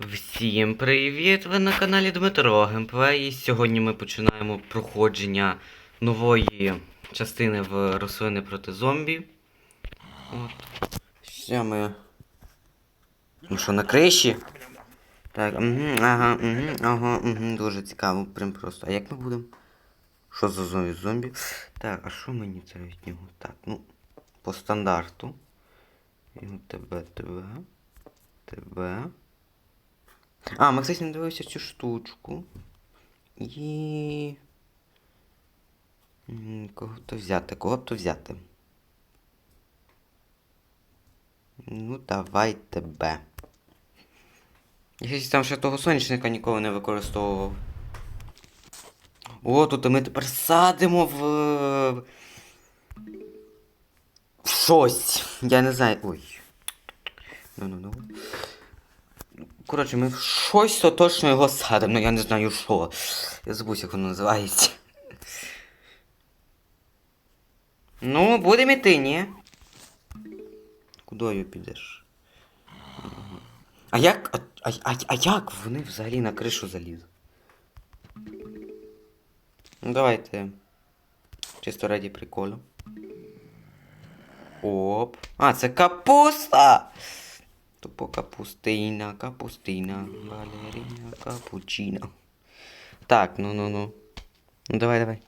Всім привіт! Ви на каналі Дмитро Геймплей. І сьогодні ми починаємо проходження нової частини в рослини проти зомбі. От. Ще ми. Ну що, на криші? Так, угу, ага, угу, ага, угу, дуже цікаво, прям просто. А як ми будемо? Що за зомбі? Зомбі? Так, а що мені це від нього? Так, ну, по стандарту. І тебе, тебе. Тебе. А, ми, кстати, не цю штучку. І. Кого то взяти? Кого б то взяти? Ну, давай тебе. Я там ще того сонячника ніколи не використовував. О, тут ми тепер садимо в. в щось. Я не знаю. Ой. Ну-ну-ну. Коротше, ми щось то точно його садимо, ну я не знаю що. Я забув, як воно називається. Ну, будемо іти, ні? Кудою підеш? А як. А, а, а як вони взагалі на кришу залізли? Ну давайте. Чисто раді приколу. Оп. А, це капуста! Тупо капустина, капустина, балерина, капучино. Так, ну ну ну. Ну давай, давай.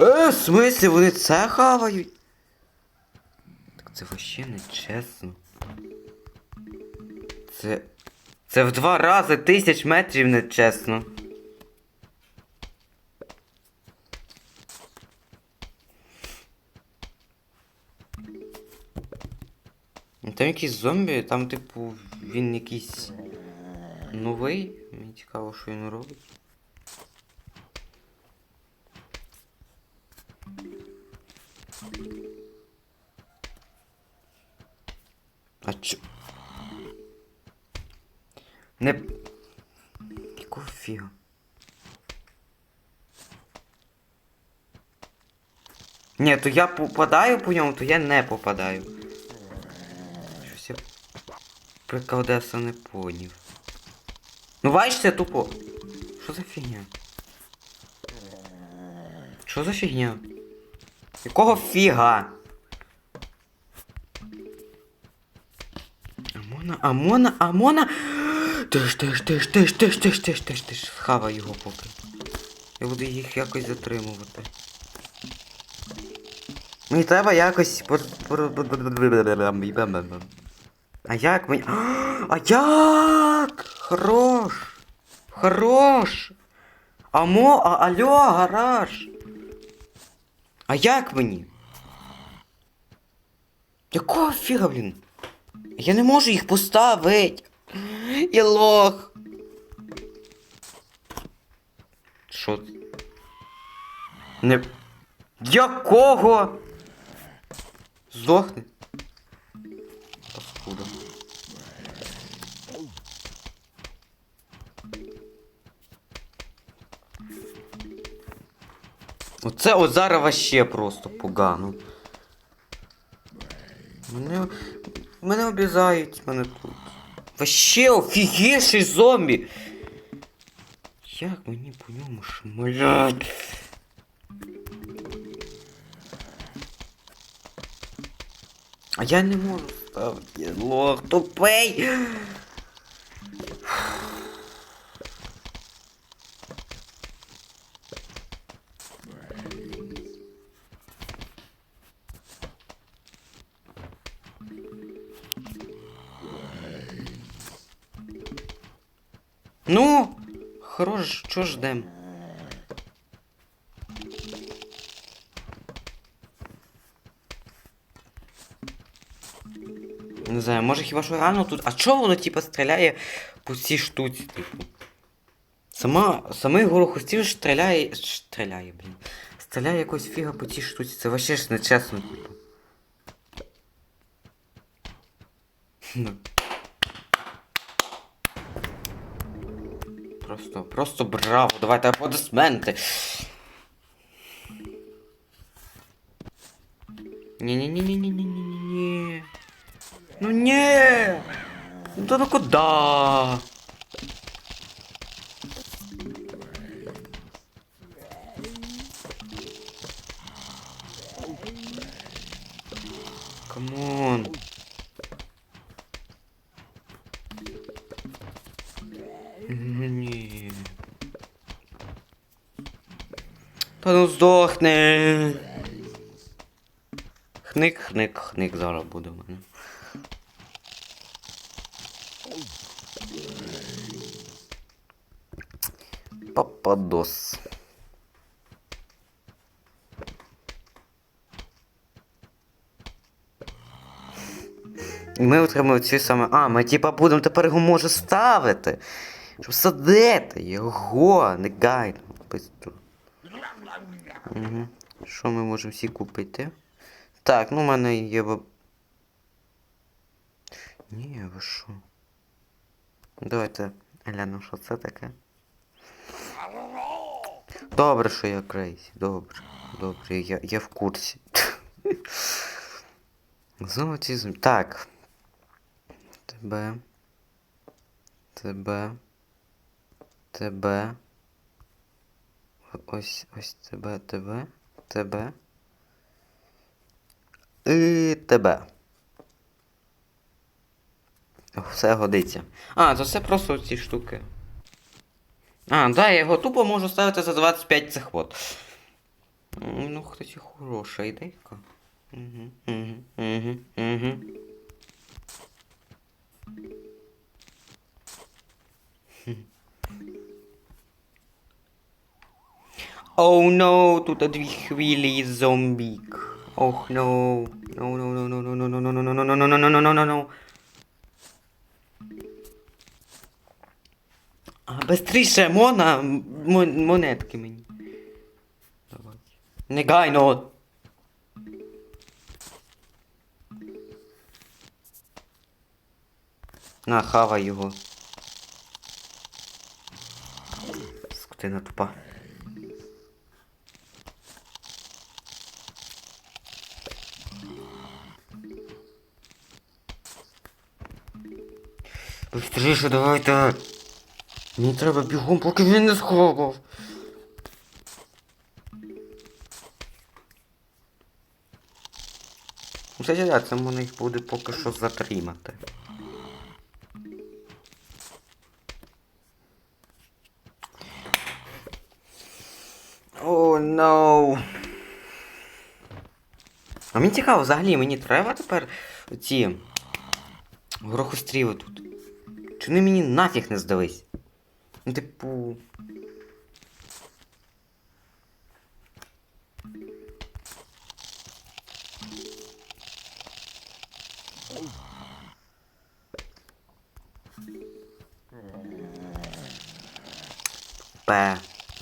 Е, в смислі, вони це хавають? Так це вообще не чесно. Це. Це в два рази тисяч метрів не чесно. Там якийсь зомбі, там, типу, він якийсь новий. Мені цікаво, що він робить. А чо? Не. Якого фіга? Ні, то я попадаю по ньому, то я не попадаю. Приколдеса не поняв. Ну бачите, тупо. Що за фігня? Що за фігня? Якого фіга? Амона, Амона, Амона! Тиш, тиш, тиш, тиш, тиш, тиш, тиш, тиш, тиш. Схавай його поки. Я буду їх якось затримувати. Мені треба якось. А як мені. А як? Хорош! Хорош! Амо, а алло, гараж! А як мені? Якого фіга, блін? Я не можу їх поставити. Я лох. Що? Не. Якого? Здохни. Паскуда. Оце от зараз вообще просто погано. Мене. Мене обізають, мене тут. Вообще офігіший зомбі! Як мені по ньому шмалять? А я не можу ставити, лох тупий! Ну, хорош, що ждем? Не знаю, може хіба що реально тут. А чого воно типа стріляє по цій штуці, типу? Сама, самий горохостів стріляє. Стріляє, блін. Стріляє якось фіга по цій штуці. Це вообще ж нечесно, типу. Ну. Просто, браво, давайте аплодисменти. Ні-ні-ні-ні-ні-ні-ні. Ну ні. Ну то ну куда? Ну. Хник, хник, хник зараз буде в мене. Пападос. Ми отримали ці саме. А, ми типа будемо тепер його може ставити. Щоб садити його, негайно. Бистро. Угу. Що ми можемо всі купити? Так, ну в мене є. Ні, ви що? Давайте глянемо, що це таке. Добре, що я крейсі. Добре. Добре, я, я в курсі. Знову ці зм... Так. Тебе. Тебе. Тебе. Ось ось тебе, тебе. Тебе. І тебе. Все годиться. А, це просто ці штуки. А, да, я його тупо можу ставити за 25 цих от. Ну, кстати, хороша ідейка. Угу, угу, угу, угу. Oh no, тут дві хвилі зомбік. Ох, no. No, no, no, no, no, no, no, no, no, no, no, no, no, no, no, no. А, бистріше, Мона, монетки мені. Давай. Негайно. На, хавай його. Скотина тупа. Быстріше давайте. Мені треба бігом, поки він не да, це можна їх буде поки що затримати. О, oh, no. А мені цікаво, взагалі, мені треба тепер ці горохостріли тут. Чи вони мені нафіг не здались? Ну, типу. Тупе.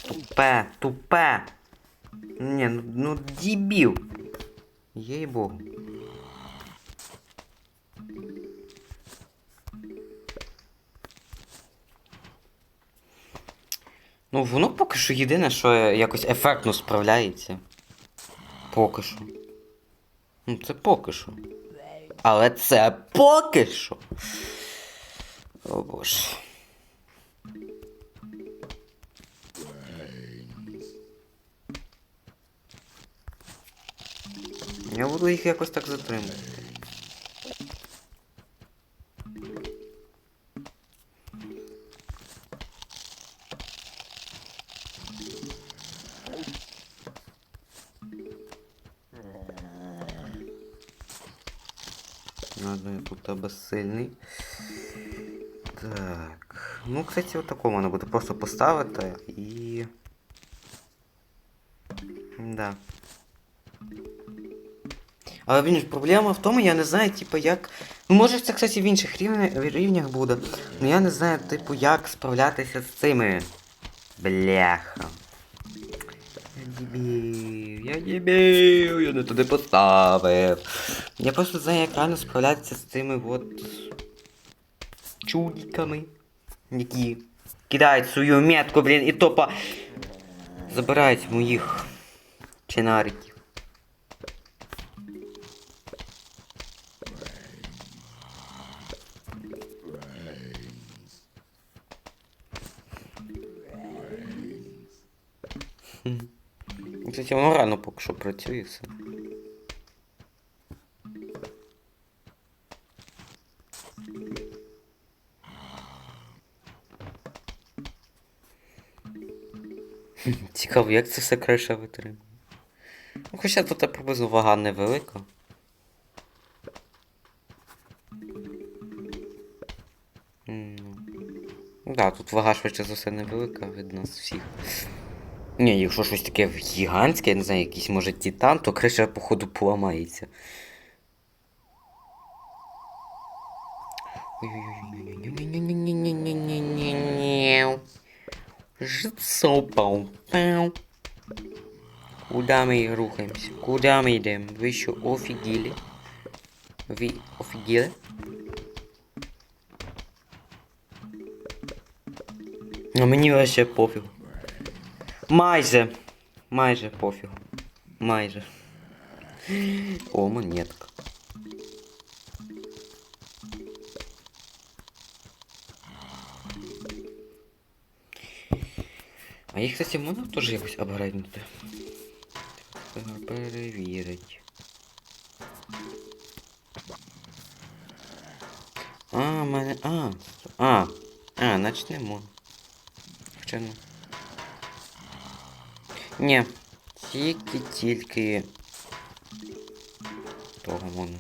Тупе, тупе. Не, ну, ну дебіл. Ей-богу. Ну, воно поки що єдине, що якось ефектно справляється. Поки що. Ну, це поки що. Але це поки що. О боже. Я буду їх якось так затримувати. Ладно, я тут безсильний. Так. Ну, кстати, от такого можна буде просто поставити і. Да. Але він ж проблема в тому, я не знаю, типу, як. Ну, може це, кстати, в інших рівнях, буде. Ну я не знаю, типу, як справлятися з цими. Бляха. Я дебіл, я дебіл, я не туди поставив. Я просто знаю, як реально справлятися з цими от чудиками, які кидають свою метку, блін, і топа забирають моїх чинариків. Кстати, воно рано поки що працює все. Цікаво, як це все криша витримує. Ну, хоча тут приблизно вага невелика. Ну, да, тут вага швидше за все невелика від нас всіх. Ні, якщо щось таке гігантське, я не знаю, якийсь може титан, то криша, походу, поламається. Ой-ой-ой. Жопом. Куда мы рухаемся? Куда мы идем? Вы еще офигели? Вы офигели? А мне вообще пофиг. Майзе. Майже пофіг. Майже. О, монетка. А їх, кстати, можна теж якось апгрейднути? Треба Перевірить. А, в мене. А. А. А, значить не можна. Хоча ну. Ні. Тільки тільки. Того можна.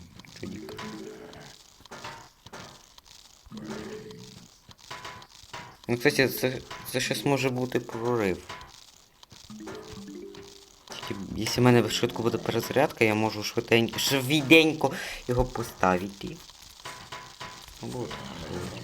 Ну, кстати, це, це щось може бути прорив. Тільки, якщо в мене швидко буде перезарядка, я можу швиденько, швиденько його поставити. Ну, Ну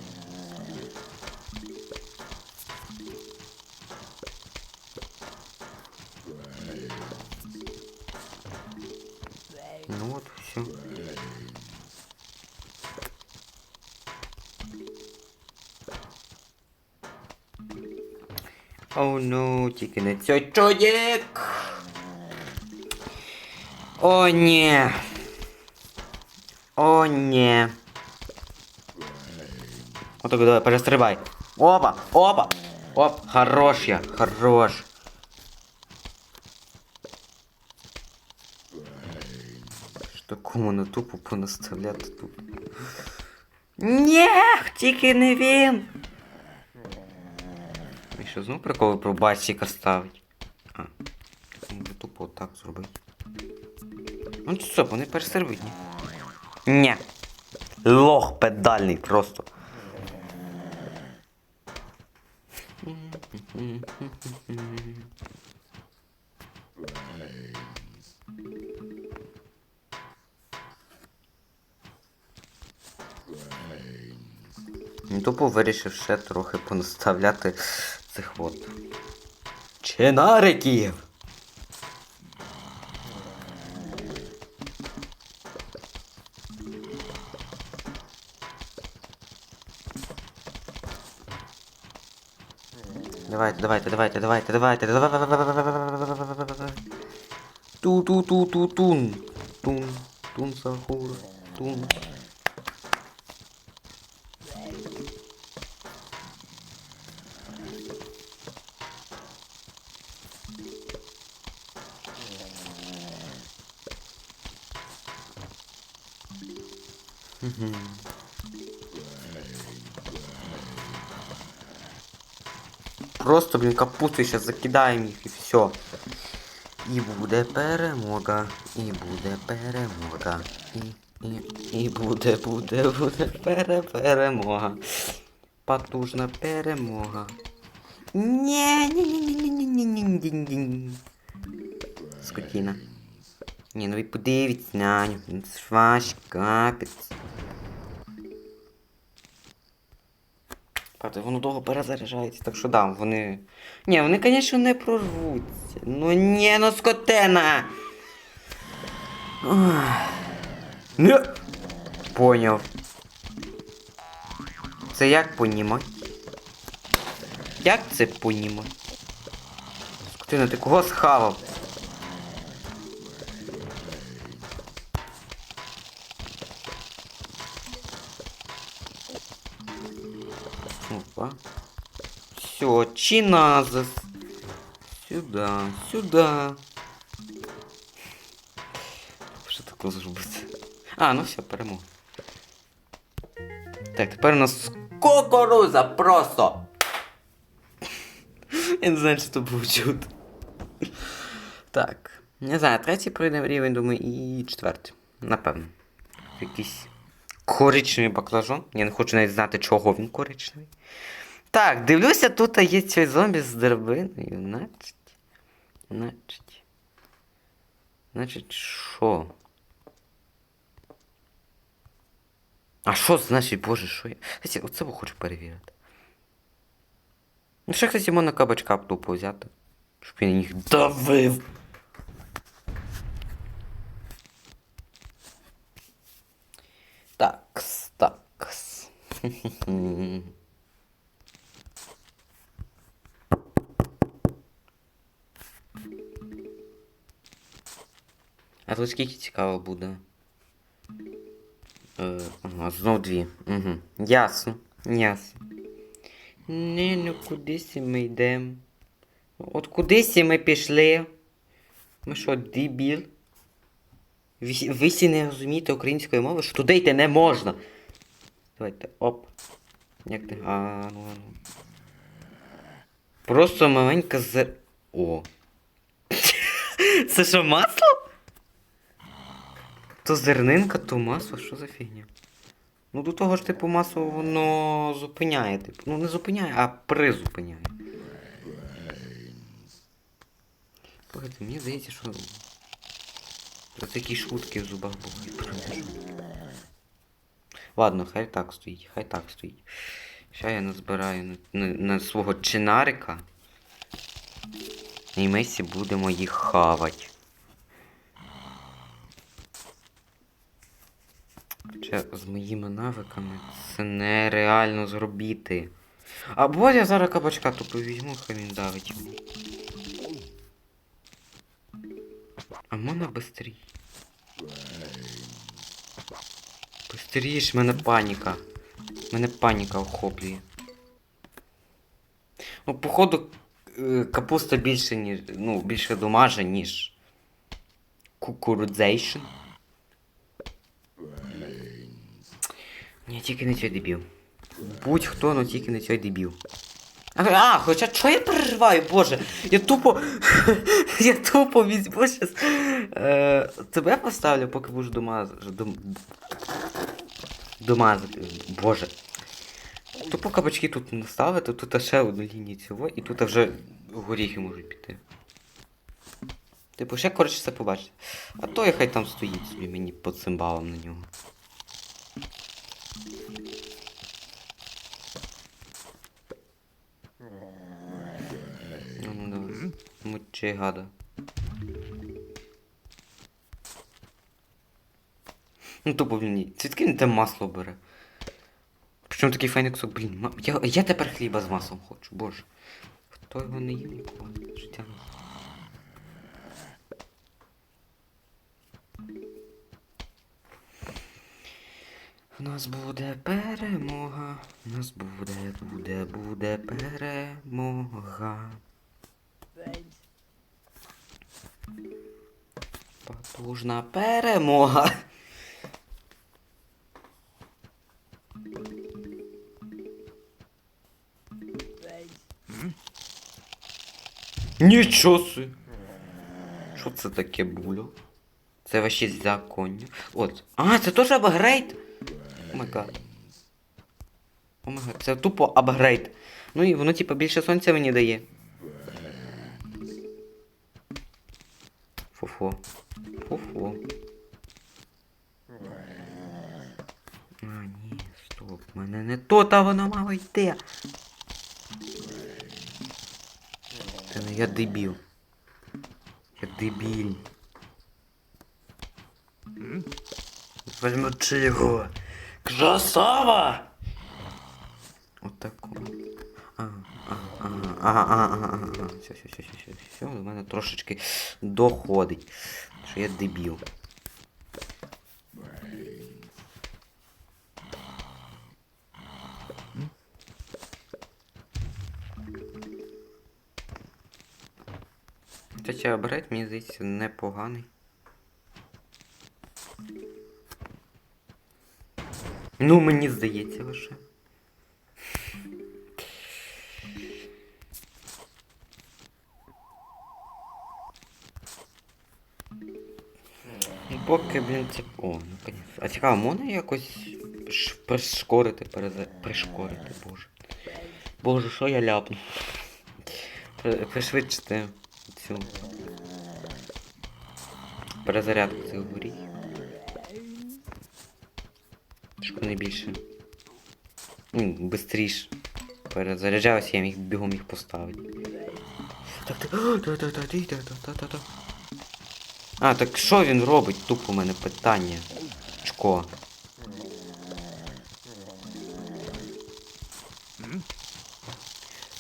Оу, ну, тільки не цей чоловік. О, ні. О, ні. Отак, давай, перестрибай. Опа, опа. Оп, хорош я, хорош. Ж такому на тупо понаставляти тут. Ні, тільки не він. Що знову приколи про басіка ставить? А, тупо отак зробити. Ну що, вони пересервить, ні? Ні. Лох педальний просто. Ну, Тупо вирішив ще трохи понаставляти цих от. Чинариків! Давайте, давайте, давайте, давайте, давайте, давайте. Ту ту ту ту тун. Тун. Тун сахур. Тун. Просто, блін, капусту зараз закидаємо їх і все. І буде перемога. І буде перемога. І, і, і буде, буде, буде пере, перемога. Потужна перемога. Ні, ні, ні, ні, ні, ні, ні, ні, ні, ні. Скотіна. Ні, ну ви подивіться на нього. Ваш капець. Правда, воно довго перезаряджається, так що да, вони. Ні, вони, звісно, не прорвуться. Ну ні, ну скотена. Не. Поняв. Це як понімати? Як це понімати? Скотина, ти кого схавав? Все, чиназис. Сюда, сюда. Що таке зробити? А, ну все, перемога. Так, тепер у нас кукуруза просто. Я не знаю, чи то був чути. Так. Не знаю, третій пройдемо рівень, думаю, і четвертий. Напевно. Якийсь коричневий баклажан. Я не хочу навіть знати, чого він коричневий. Так, дивлюся, тут є цей зомбі з драбиною. Значить. Значить. Значить, що? А що значить, боже, що я. Кстати, оце хочу перевірити. Ну, ще, кстати, можна кабачка тупо взяти. Щоб він їх давив. Такс, такс. А тут скільки цікаво буде? Е, ага, знов дві. Угу. Ясно. Ясно. Не, ну кудись ми йдемо. От кудись ми пішли. Ми що, дебіл? Ви, ви всі не розумієте української мови, що туди йти не можна. Давайте, оп. Як ти? А, ну, ну. Просто маленька зер... О. Це що, масло? То зернинка, то масло, що за фігня? Ну до того ж, типу, масло воно зупиняє, типу. Ну не зупиняє, а призупиняє. Слухайте, мені здається, що. Це такі шутки в зубах бувають. Ладно, хай так стоїть, хай так стоїть. Ща я назбираю на, на, на свого чинарика. І ми всі будемо їх хавати. Хоча з моїми навиками це нереально зробити. Або я зараз кабачка тупо візьму, хай він давить. А можна бистрій? Бистріш, в мене паніка. Мене паніка охоплює. Ну, походу, е, капуста більше, ніж. Ну, більше домаже, ніж. Кукурудзейшн. Ні, тільки не цей дебіл. Будь-хто, ну тільки не цей дебіл. А, а, хоча що я переживаю, боже? Я тупо. я тупо візьму щас. Е, тебе поставлю, поки будеш дома. Дом... Домазати. Боже. Тупо кабачки тут не ставити, тут ще одну лінію цього, і тут вже горіхи можуть піти. Типу, ще коротше все побачити. А то я хай там стоїть собі мені по цимбалам на нього. Мучи гада. Ну тупо він. Звідки він те масло бере? Причому такий файний кусок, блін, я, я тепер хліба з маслом хочу, боже. Хто його не їв ніколи? Життя У нас буде перемога. У нас буде, буде, буде перемога. Потужна перемога. Нічого собі. Що це таке було? Це вообще законня. От. А, це теж апгрейд? Май. О це тупо апгрейд. Ну і воно типа більше сонця мені дає. Фу-фу. Фу-фу. А, ні, стоп, мене не то, та воно мало йти. Та ну я дебіл. Я дебіль. Возьмучи його. Красава! От таку. Ага, ага, ага, ага, ага, ага. Все, все, все, все, все, все, до мене трошечки доходить. Що я дебіл. Хоча оберет, мені здається, непоганий. Ну, мені здається лише. Ну, поки, блін, це... О, ну конець. А цікаво, можна якось пришкорити, переза... пришкорити, боже. Боже, що я ляпну? Пришвидшити цю перезарядку цих горіх. Щоб вони більше. Ну, бистріш перезаряджалися, я міг бігом їх поставити. Так. А, так що він робить? Тупо у мене питання. Чко.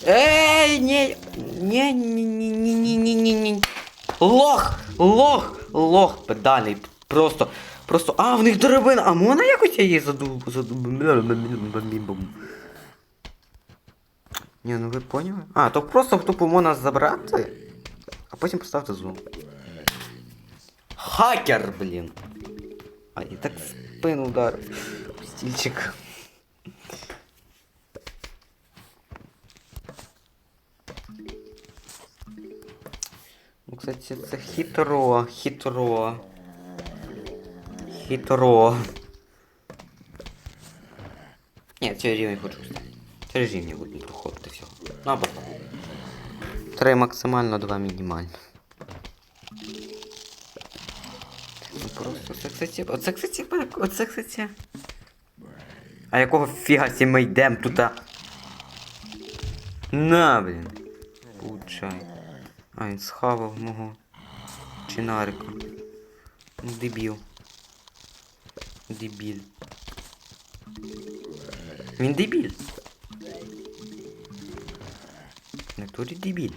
Ей, ні, ні, ні, ні, ні, ні, ні, ні, ні. Лох, лох, лох педальний. Просто, просто, а, в них деревина, а можна якось я її заду... заду... Ні, ну ви поняли? А, то просто тупо можна забрати, а потім поставити зум. Хакер, блін. А, і так в спину ударив. Стільчик. Ну, кстати, це хитро, хитро. Хитро. Ні, цей рівень хочу вставити. Три рівні будемо проходити всього. Ну, або так. Три максимально, два мінімально. Ну просто це, кстати, оце, кстати, оце, кстати. А якого фіга сі ми йдем тут? На, блін. Получай. А, він схавав мого чинарика. ديبيل. مين ديبيل. ناتوري ديبيل.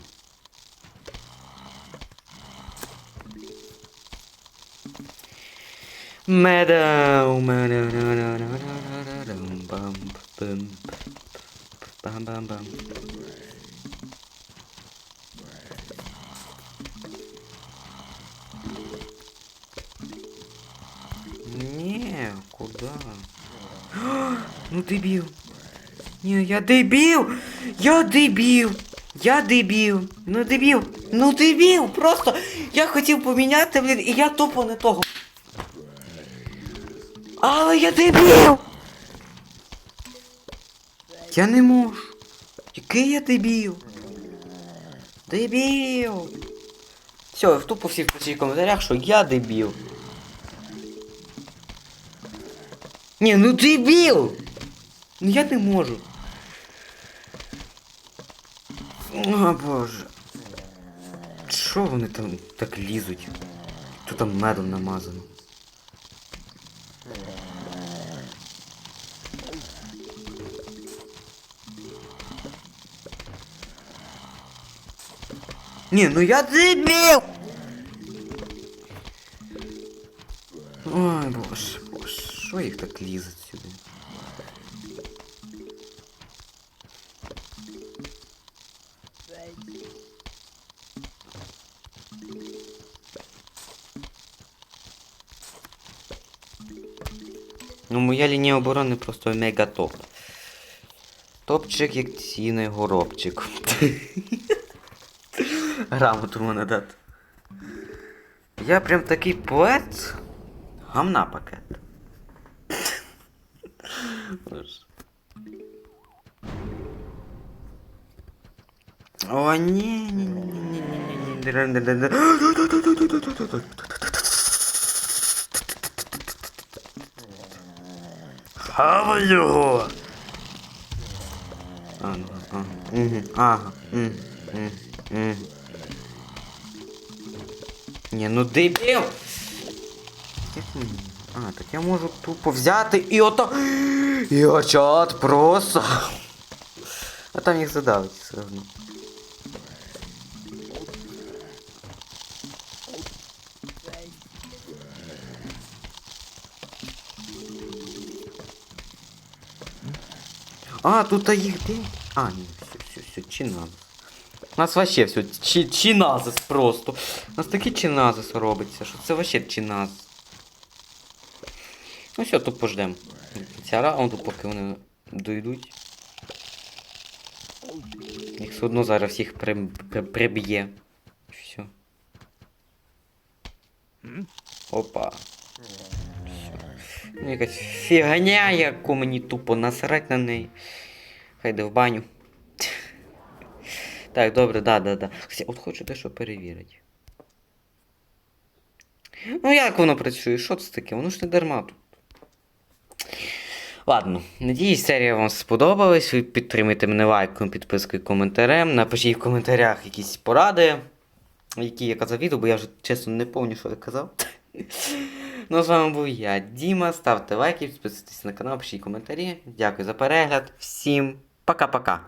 ماذا؟ وما لا لا لا لا لا لا لا Ну дебил. Не, я дебил! Я дебил! Я дебил! Ну дебил! Ну дебил! Просто я хотів поміняти, блін, і я тупо не того. Але я дебил! Я не можу. Який я дебіл? Дебіл! Все, в тупо всі в коментарях, що я дебіл. Ні, ну дебіл! Ну я не можу. О боже. Що вони там так лізуть? Тут там медом намазано. Ні, ну я дебіл! Ой, боже, що їх так лізуть сюди? Ну, моя лінія оборони просто мега топ. Топчик, як цінний горобчик. Грамоту мене дати. Я прям такий поет. Гамна пакет. О, не, не, не, не, не, не, не, Хавай його! А, ага, ага, ага, Не, ну дебіл! А, так я можу тупо взяти і ото... І очат просто... А там їх задавить все одно. А, тут їх де? А, ні, все, все, все, чиназис. У нас вообще все, чи, чиназис просто. У нас такий чиназис робиться, що це вообще чиназис. Ну все, тут пождем. Ця раунду, поки вони дойдуть. Їх все одно зараз всіх при, при, приб'є. Все. Опа. Ну, якась фігня, яку мені тупо насрать на неї. Хай йде в баню. Так, добре, да, да, да. От хочу дещо перевірити. Ну як воно працює? Що це таке? Воно ж не дарма тут. Ладно, надіюсь, серія вам сподобалась. Ви підтримайте мене лайком, підпискою, коментарем. Напишіть в коментарях якісь поради, які я казав відео, бо я вже чесно не пам'ятаю, що я казав. Ну, з вами був я, Діма. Ставте лайки, підписуйтесь на канал, пишіть коментарі. Дякую за перегляд. Всім пока-пока.